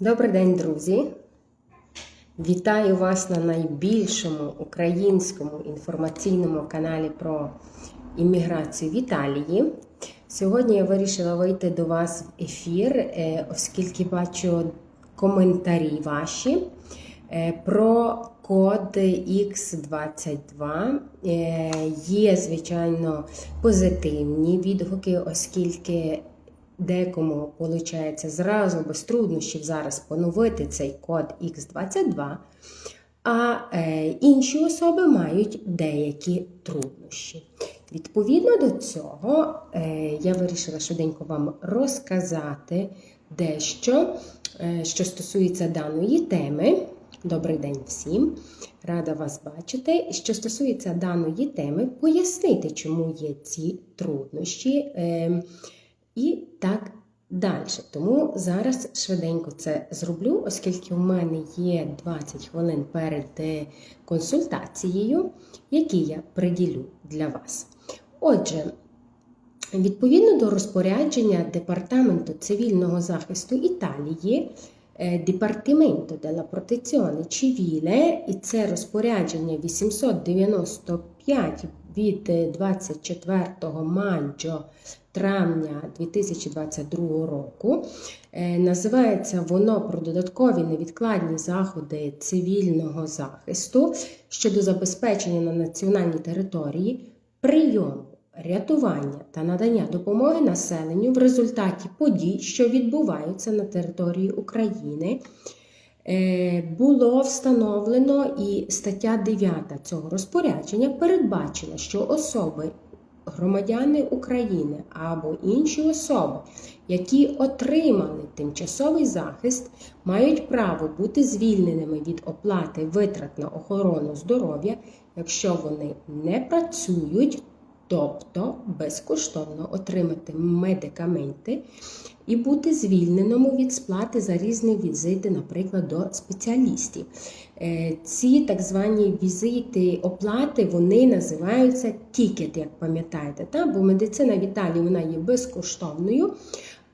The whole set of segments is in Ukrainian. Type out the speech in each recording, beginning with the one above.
Добрий день, друзі! Вітаю вас на найбільшому українському інформаційному каналі про імміграцію в Італії. Сьогодні я вирішила вийти до вас в ефір, е, оскільки бачу коментарі ваші е, про код X22. Е, Є, звичайно, позитивні відгуки, оскільки декому виходить зразу без труднощів зараз поновити цей код X22, а е, інші особи мають деякі труднощі. Відповідно до цього, е, я вирішила швиденько вам розказати дещо, е, що стосується даної теми. Добрий день всім! Рада вас бачити. Що стосується даної теми, пояснити, чому є ці труднощі. І так далі. Тому зараз швиденько це зроблю, оскільки у мене є 20 хвилин перед е, консультацією, які я приділю для вас. Отже, відповідно до розпорядження Департаменту цивільного захисту Італії. е, Дипартамento della Protezione Civile, і це розпорядження 895 від е, 24 маджо травня 2022 року. Е, Називається воно про додаткові невідкладні заходи цивільного захисту щодо забезпечення на національній території прийому. Рятування та надання допомоги населенню в результаті подій, що відбуваються на території України, Е, було встановлено і стаття 9 цього розпорядження передбачила, що особи, громадяни України або інші особи, які отримали тимчасовий захист, мають право бути звільненими від оплати витрат на охорону здоров'я, якщо вони не працюють, тобто безкоштовно отримати медикаменти і бути звільненому від сплати за різні візити, наприклад, до спеціалістів. Е, Ці так звані візити оплати вони називаються тікет, як пам'ятаєте, та? бо медицина в Італії вона є безкоштовною,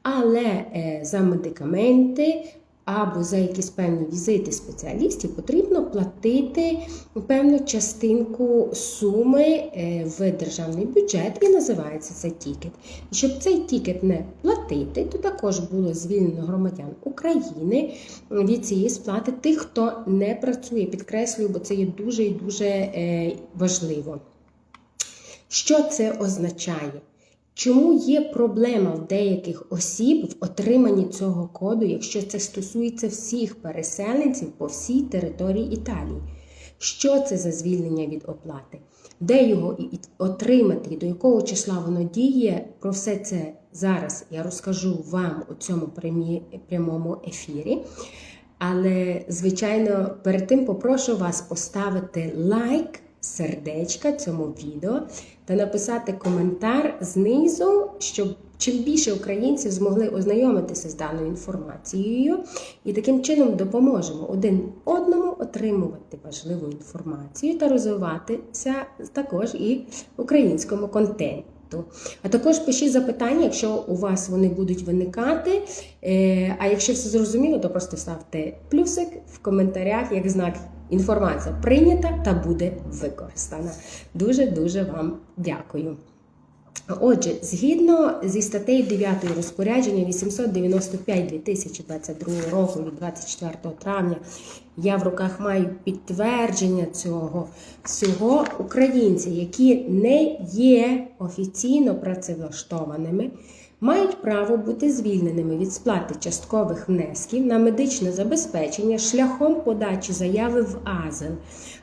але е, за медикаменти. Або за якісь певні візити спеціалістів потрібно платити певну частинку суми е, в державний бюджет і називається це тікет. І щоб цей тікет не платити, то також було звільнено громадян України від цієї сплати тих, хто не працює. Підкреслюю, бо це є дуже і дуже е, важливо. Що це означає? Чому є проблема в деяких осіб в отриманні цього коду, якщо це стосується всіх переселенців по всій території Італії? Що це за звільнення від оплати? Де його отримати, і до якого числа воно діє? Про все це зараз я розкажу вам у цьому прямому ефірі. Але, звичайно, перед тим попрошу вас поставити лайк, сердечка цьому відео та написати коментар знизу, щоб чим більше українців змогли ознайомитися з даною інформацією, і таким чином допоможемо один одному отримувати важливу інформацію та розвиватися також і українському контенті. А також пишіть запитання, якщо у вас вони будуть виникати. Е, А якщо все зрозуміло, то просто ставте плюсик в коментарях як знак. Інформація прийнята та буде використана. Дуже дуже вам дякую. Отже, згідно зі статтею 9 розпорядження 895 2022 року від 24 травня, я в руках маю підтвердження цього всього. Українці, які не є офіційно працевлаштованими, мають право бути звільненими від сплати часткових внесків на медичне забезпечення шляхом подачі заяви в АЗЕЛ.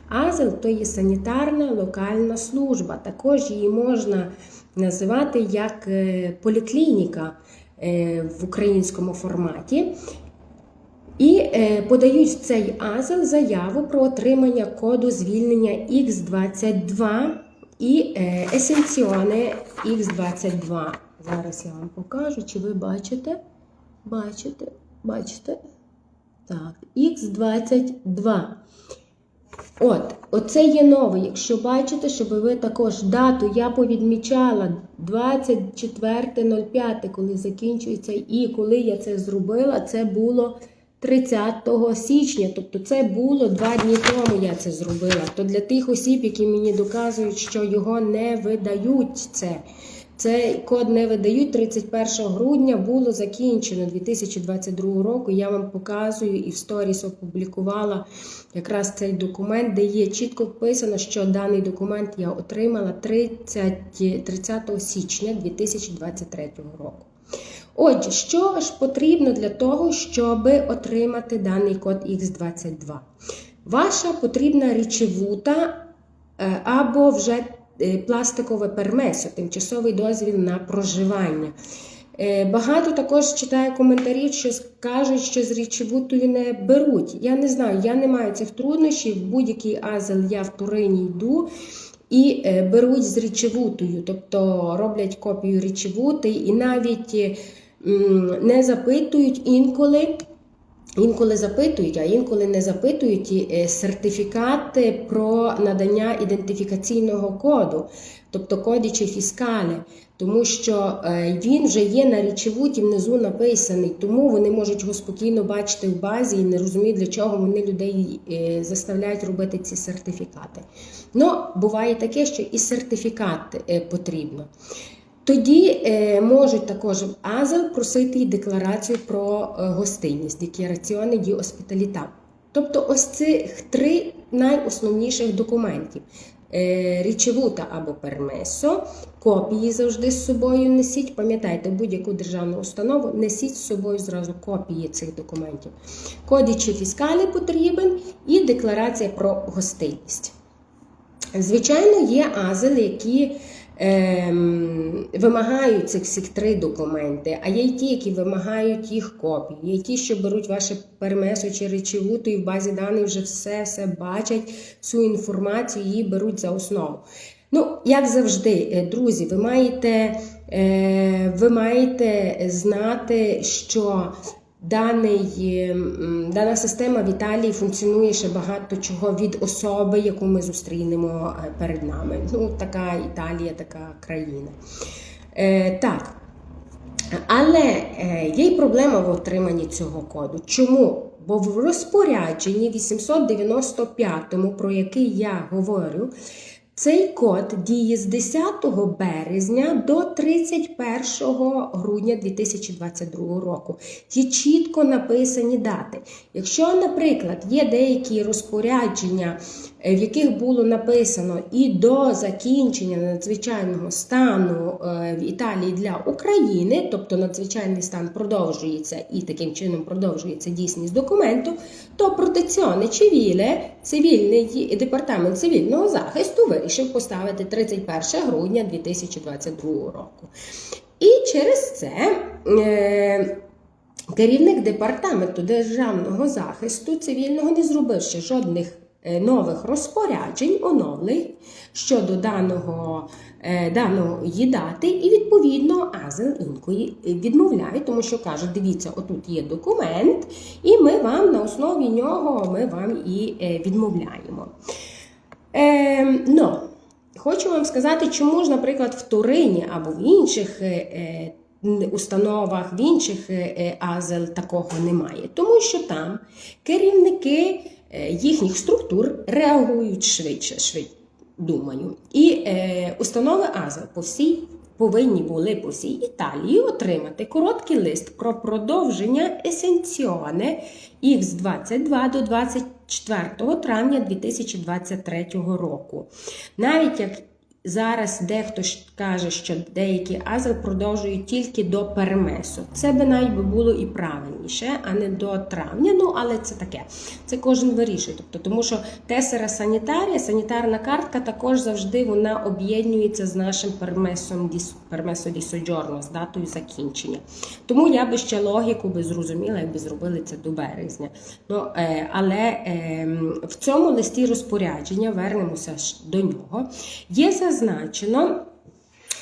АЗЕЛ то є санітарна локальна служба. Також її можна називати як е, поліклініка е, в українському форматі. І е, подають в цей АЗЕЛ заяву про отримання коду звільнення X22 і е, Есенціоне X22. Зараз я вам покажу, чи ви бачите? Бачите? Бачите? Так, X22. От, оце є нове. Якщо бачите, щоб ви також дату я повідмічала 24.05, коли закінчується, і коли я це зробила, це було 30 січня, тобто це було два дні тому я це зробила. То для тих осіб, які мені доказують, що його не видають це. Цей код не видають 31 грудня було закінчено 2022 року. Я вам показую і в сторіс опублікувала якраз цей документ, де є чітко вписано, що даний документ я отримала 30, 30 січня 2023 року. Отже, що ж потрібно для того, щоб отримати даний код X22? Ваша потрібна речевута е, або вже пластикове пермесо, тимчасовий дозвіл на проживання. Е, Багато також читаю коментарів, що кажуть, що з речевутою не беруть. Я не знаю, я не маю цих труднощів. Будь-який азел я в Турині йду і е, беруть з речевутою, тобто роблять копію речевути і навіть е, не запитують інколи. Інколи запитують, а інколи не запитують е, сертифікати про надання ідентифікаційного коду, тобто кодічі фіскалі, тому що е, він вже є на річевуті внизу написаний, тому вони можуть його спокійно бачити в базі і не розуміють, для чого вони людей е, заставляють робити ці сертифікати. Ну, буває таке, що і сертифікат потрібно. Тоді е, можуть також в АЗЛ просити і декларацію про е, гостинність, деклараціони ді оспіталіта. Тобто ось цих три найосновніших документів. Е, річевута або пермесо, копії завжди з собою несіть. Пам'ятайте, будь-яку державну установу несіть з собою зразу копії цих документів. Кодічі фіскалі потрібен і декларація про гостинність. Звичайно, є азели, які вимагають цих всіх три документи, а є й ті, які вимагають їх копії, є ті, що беруть ваше пермесо чи речевуту, і в базі даних вже все, все бачать, всю інформацію її беруть за основу. Ну, як завжди, е, друзі, ви маєте, е, ви маєте знати, що Даний, дана система в Італії функціонує ще багато чого від особи, яку ми зустрінемо е, перед нами. Ну, така Італія, така країна. Е, так. Але е, є й проблема в отриманні цього коду. Чому? Бо в розпорядженні 895, про який я говорю, цей код діє з 10 березня до 31 грудня 2022 року. Є чітко написані дати. Якщо, наприклад, є деякі розпорядження, в яких було написано і до закінчення надзвичайного стану е, в Італії для України, тобто надзвичайний стан продовжується і таким чином продовжується дійсність документу, то протеціоне цивіле, цивільний департамент цивільного захисту вирішив поставити 31 грудня 2022 року. І через це. Е, Керівник департаменту державного захисту цивільного не зробив ще жодних е, нових розпоряджень, оновлень щодо даного, е, даної дати, і відповідно Азел інкої відмовляє, тому що каже: дивіться, отут є документ, і ми вам на основі нього ми вам і е, відмовляємо. Е, но, Хочу вам сказати, чому ж, наприклад, в Турині або в інших е, е, установах, в інших е, е, азел такого немає. Тому що там керівники е, їхніх структур реагують швидше, швидше, думаю. І е, установи азел по всій. Повинні були по всій Італії отримати короткий лист про продовження есенціоне Х22 до 24 травня 2023 року. Навіть як зараз дехто каже, що деякі азел продовжують тільки до пермесу. Це би навіть було і правильніше, а не до травня. Ну, але це таке. Це кожен вирішує. Тобто, тому що тесера санітарія, санітарна картка також завжди вона об'єднується з нашим пермесом пермесо ді соджорно, з датою закінчення. Тому я би ще логіку би зрозуміла, якби зробили це до березня. Ну, е, але е, в цьому листі розпорядження, вернемося до нього, є зазначено.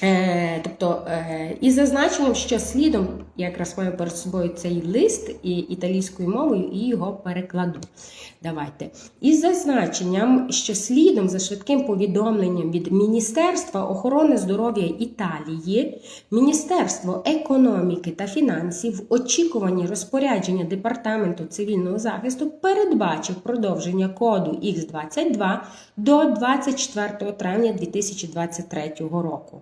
Е, тобто, е, із зазначенням, що слідом, я якраз маю перед собою цей лист і італійською мовою і його перекладу. Давайте. Із зазначенням, що слідом за швидким повідомленням від Міністерства охорони здоров'я Італії, Міністерство економіки та фінансів в очікуванні розпорядження Департаменту цивільного захисту передбачив продовження коду Х22 до 24 травня 2023 року.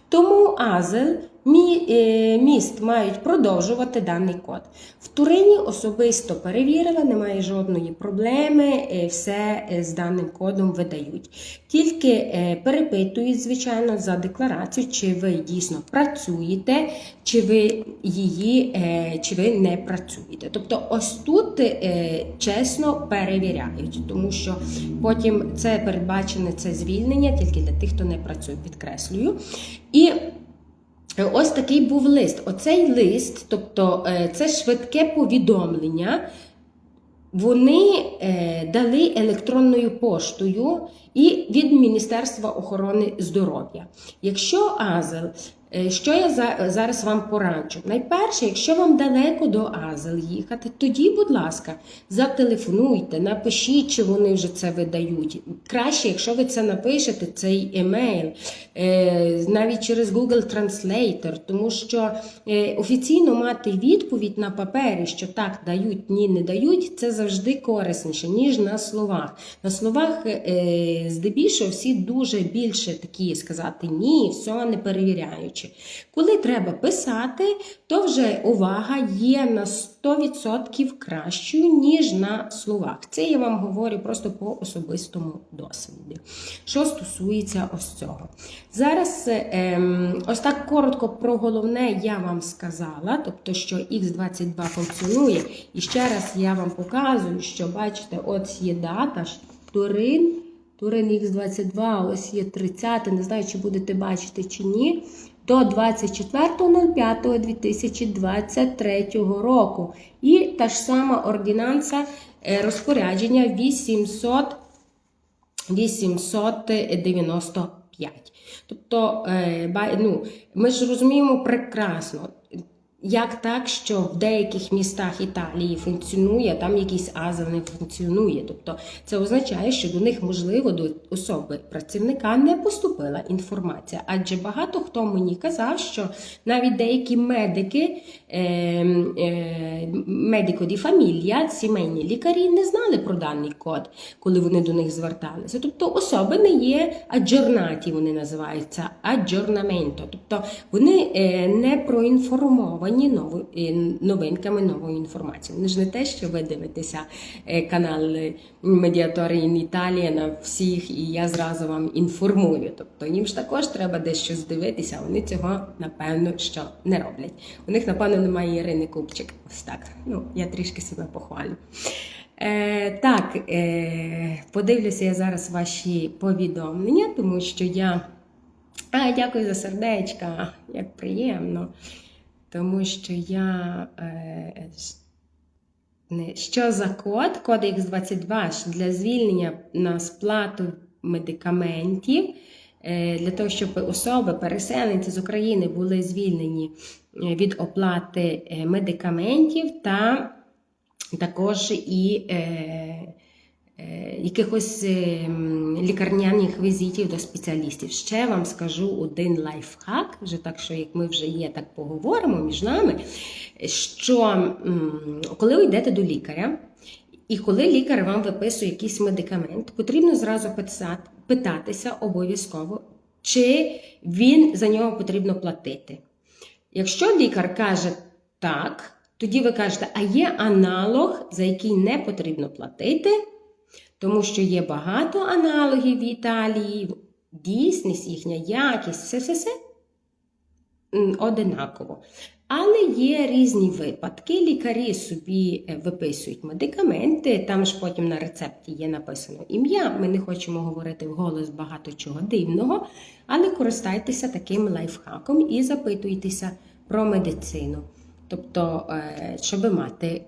Тому Азел е, міст мають продовжувати даний код. В Турині особисто перевірила, немає жодної проблеми, е, все е, з даним кодом видають. Тільки перепитують, звичайно, за декларацію, чи ви дійсно працюєте, чи ви її, чи ви не працюєте. Тобто, ось тут чесно перевіряють, тому що потім це передбачене це звільнення тільки для тих, хто не працює, підкреслюю. І Ось такий був лист. Оцей лист, тобто е, це швидке повідомлення, вони е, дали електронною поштою і від Міністерства охорони здоров'я. Якщо Азел, е, що я за- зараз вам пораджу? Найперше, якщо вам далеко до Азел їхати, тоді, будь ласка, зателефонуйте, напишіть, чи вони вже це видають. Краще, якщо ви це напишете, цей емейл, е, навіть через Google Translator, тому що е, офіційно мати відповідь на папері, що так дають, ні, не дають, це завжди корисніше, ніж на словах. На словах, здебільшого, всі дуже більше такі сказати ні, все не перевіряючи. Коли треба писати, то вже увага є на 100% кращою, ніж на словах. Це я вам говорю просто по особистому досвіді. Що стосується ось цього. Зараз ем, ось так коротко про головне я вам сказала, тобто, що Х22 функціонує. І ще раз я вам показую, що бачите, от є дата Турин. Турин Х22, ось є 30, не знаю, чи будете бачити чи ні. До 24.05.2023 року. І та ж сама ординанса е, розпорядження 800 895. Тобто, е, ну, ми ж розуміємо прекрасно, як так, що в деяких містах Італії функціонує, там якийсь азел не функціонує. Тобто це означає, що до них, можливо, до особи працівника не поступила інформація. Адже багато хто мені казав, що навіть деякі медики, е, е, медико ді фамілія, сімейні лікарі не знали про даний код, коли вони до них зверталися. Тобто особи не є аджорнаті, вони називаються аджорнаменто. Тобто вони е, не проінформовані е, новинками новою інформацією. Вони ж не те, що ви дивитеся е, канал е, Медіатори Італія на всіх, і я зразу вам інформую. Тобто їм ж також треба дещо здивитися, вони цього напевно що не роблять. У них, напевно, немає Ірини Купчик. Ось так. Ну, я трішки себе похвалю. Е, так, е, подивлюся я зараз ваші повідомлення, тому що я. А, дякую за сердечка, як приємно. Тому що я. Е, не, що за код? Код X22 для звільнення на сплату медикаментів. е, Для того, щоб особи, переселенці з України були звільнені е, від оплати медикаментів та також і якихось е, лікарняних візитів до спеціалістів. Ще вам скажу один лайфхак, вже так, що як ми вже є, так поговоримо між нами. Що коли ви йдете до лікаря, і коли лікар вам виписує якийсь медикамент, потрібно зразу питатися обов'язково, чи він за нього потрібно платити. Якщо лікар каже так, тоді ви кажете, а є аналог, за який не потрібно платити, тому що є багато аналогів в Італії, дійсність, їхня якість, все все все одинаково. Але є різні випадки. Лікарі собі е, виписують медикаменти, там ж потім на рецепті є написано ім'я. Ми не хочемо говорити вголос багато чого дивного, але користайтеся таким лайфхаком і запитуйтеся про медицину, тобто, е, щоб мати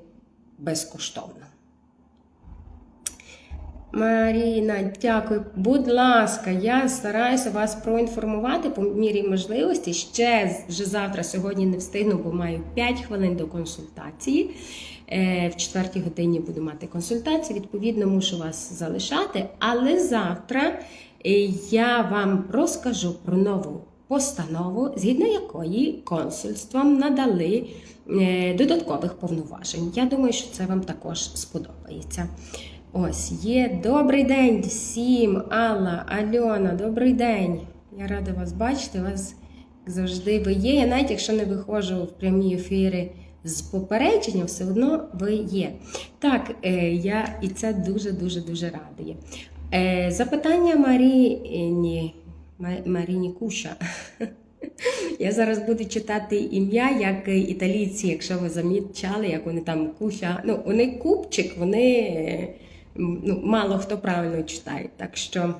безкоштовно. Маріна, дякую. Будь ласка, я стараюся вас проінформувати по мірі можливості. Ще вже завтра, сьогодні не встигну, бо маю 5 хвилин до консультації. Е, В четвертій годині буду мати консультацію. Відповідно, мушу вас залишати. Але завтра е, я вам розкажу про нову постанову, згідно якої консульствам надали е, додаткових повноважень. Я думаю, що це вам також сподобається. Ось є добрий день всім, Алла, Альона, добрий день. Я рада вас бачити. Вас як завжди ви є. Я навіть якщо не виходжу в прямі ефіри з попередженням, все одно ви є. Так, е, я і це дуже дуже радує. Е, запитання Маріні, Ма- Маріні Куша. Я зараз буду читати ім'я, як італійці, якщо ви замічали, як вони там куша. Ну, вони купчик, вони е, ну, мало хто правильно читає. Так що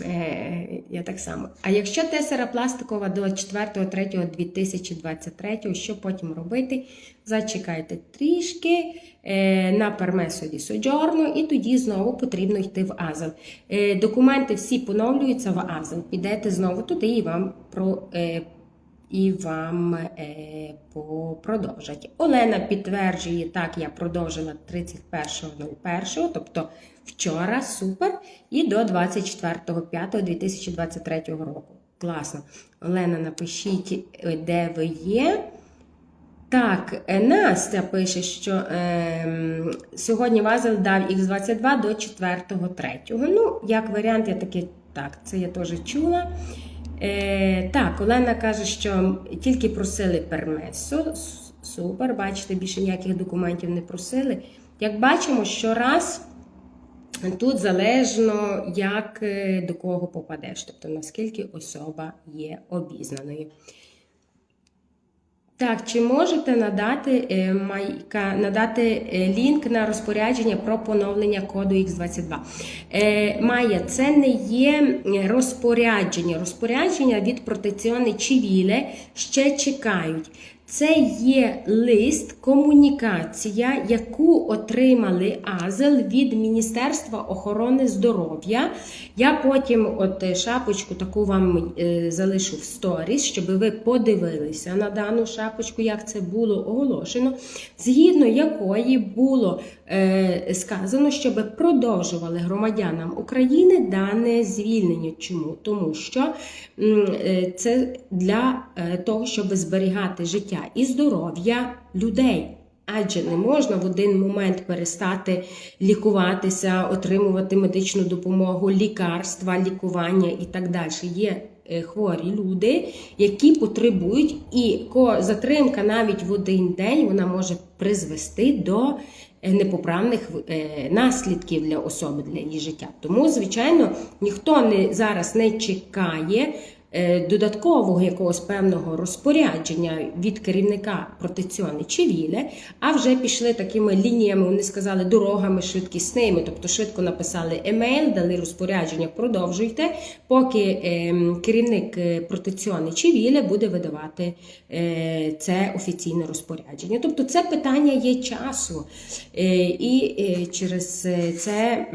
е, я так само. А якщо тесера пластикова до 4.3.2023, що потім робити? Зачекайте трішки е, на пермесо ді і тоді знову потрібно йти в Азел. Е, документи всі поновлюються в Азел. Підете знову туди і вам про. Е, і вам е, продовжать. Олена підтверджує, так, я продовжила 31.01, тобто вчора, супер, і до 24.05.2023 року. Класно. Олена, напишіть, е, де ви є. Так, е, Настя пише, що е, сьогодні Вазел дав Х22 до 4.3. Ну, як варіант, я таки так, це я теж чула. Е, так, Олена каже, що тільки просили пермесо. Супер, бачите, більше ніяких документів не просили. Як бачимо, щораз тут залежно, як е, до кого попадеш, тобто наскільки особа є обізнаною. Так, чи можете надати е, Майка, надати е, лінк на розпорядження про поновлення коду X22? Е, Майя, це не є розпорядження. Розпорядження від протекціони Чивіле ще чекають. Це є лист, комунікація, яку отримали Азел від Міністерства охорони здоров'я. Я потім от е, шапочку таку вам е, залишу в сторіс, щоб ви подивилися на дану шапочку, як це було оголошено, згідно якої було е, сказано, щоб продовжували громадянам України дане звільнення. Чому? Тому що е, це для е, того, щоб зберігати життя і здоров'я людей. Адже не можна в один момент перестати лікуватися, отримувати медичну допомогу, лікарства, лікування і так далі. Є е, хворі люди, які потребують, і затримка навіть в один день вона може призвести до е, непоправних е, наслідків для особи, для її життя. Тому, звичайно, ніхто не зараз не чекає додаткового якогось певного розпорядження від керівника протекціони Чивіле, а вже пішли такими лініями, вони сказали дорогами швидкісними, тобто швидко написали емейл, дали розпорядження, продовжуйте, поки ем, керівник е, протекціони Чивіле буде видавати е, це офіційне розпорядження. Тобто це питання є часу. Е, І е, через е, це.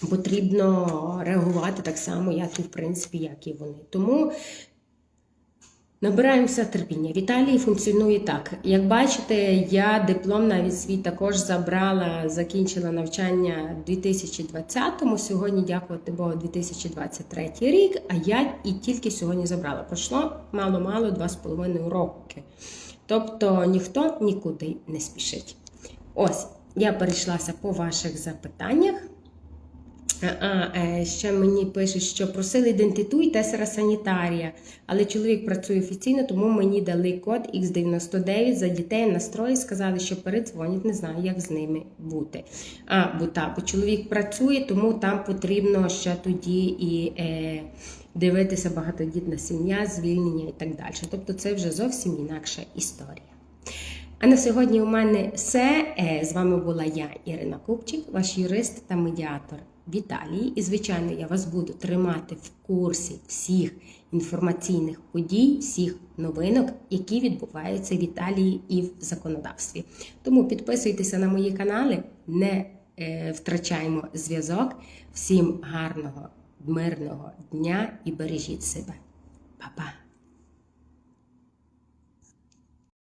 Потрібно реагувати так само, як і в принципі, як і вони. Тому набираємося терпіння. В Італії функціонує так. Як бачите, я диплом навіть свій також забрала, закінчила навчання в 2020-му. Сьогодні, дякувати Богу, 2023 рік. А я і тільки сьогодні забрала. Пройшло мало-мало 2,5 роки. Тобто ніхто нікуди не спішить. Ось, я перейшлася по ваших запитаннях. А, е, ще мені пишуть, що просили ідентитуй тесера санітарія, але чоловік працює офіційно, тому мені дали код X99 за дітей настрої, сказали, що передзвонять, не знаю, як з ними бути. А, бо так, бо чоловік працює, тому там потрібно ще тоді і е, дивитися багатодітна сім'я, звільнення і так далі. Тобто це вже зовсім інакша історія. А на сьогодні у мене все. Е, З вами була я, Ірина Купчик, ваш юрист та медіатор в Італії. І, звичайно, я вас буду тримати в курсі всіх інформаційних подій, всіх новинок, які відбуваються в Італії і в законодавстві. Тому підписуйтеся на мої канали, не е, втрачаємо зв'язок. Всім гарного, мирного дня і бережіть себе. Па-па!